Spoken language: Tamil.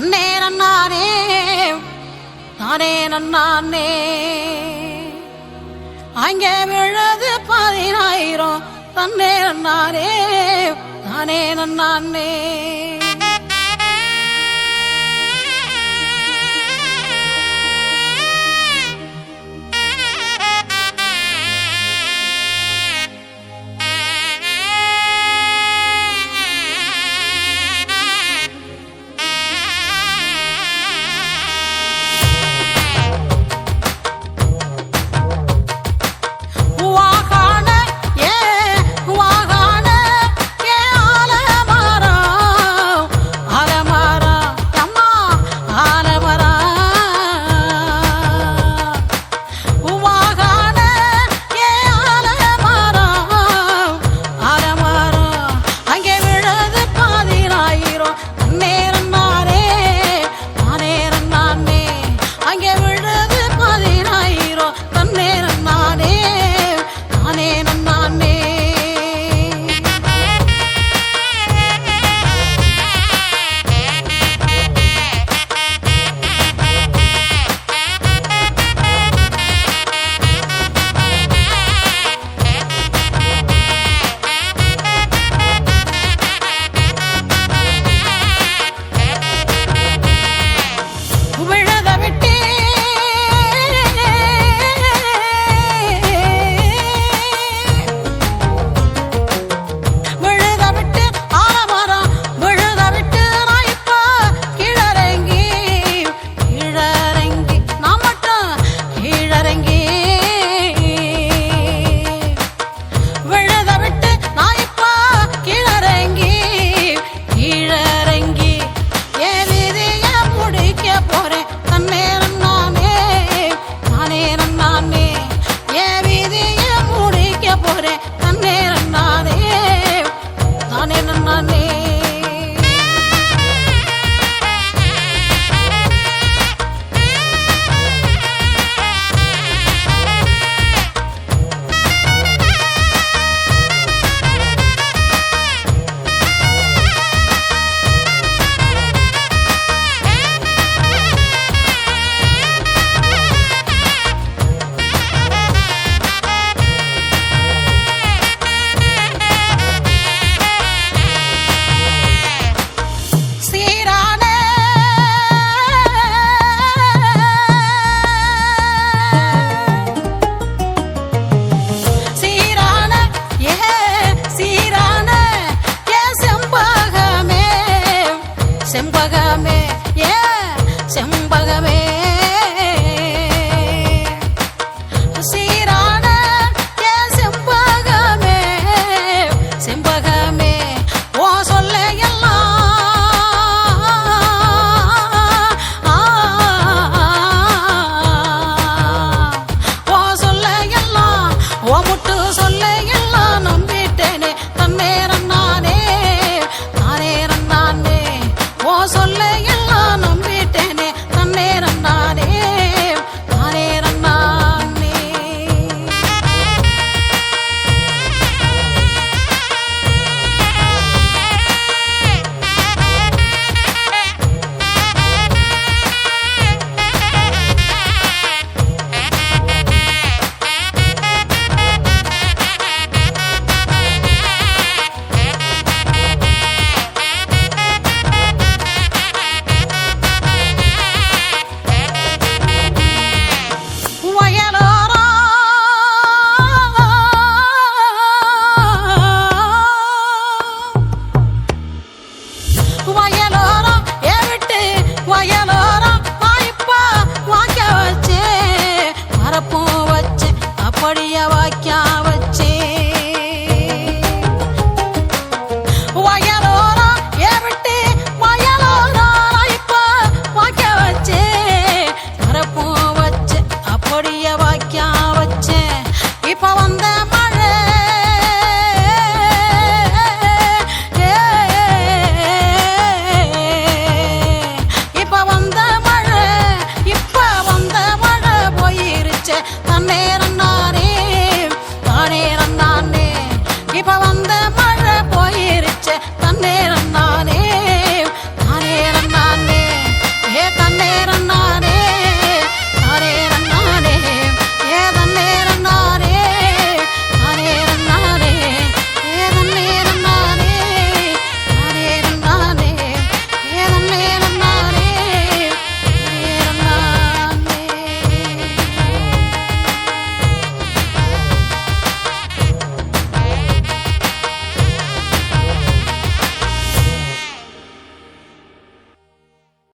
நன்னே நன்னானே நானே நன்னானே. அங்கே விழது பதினாயிரம் தன்னே நன்னானே நானே நன்னானே. playing জানো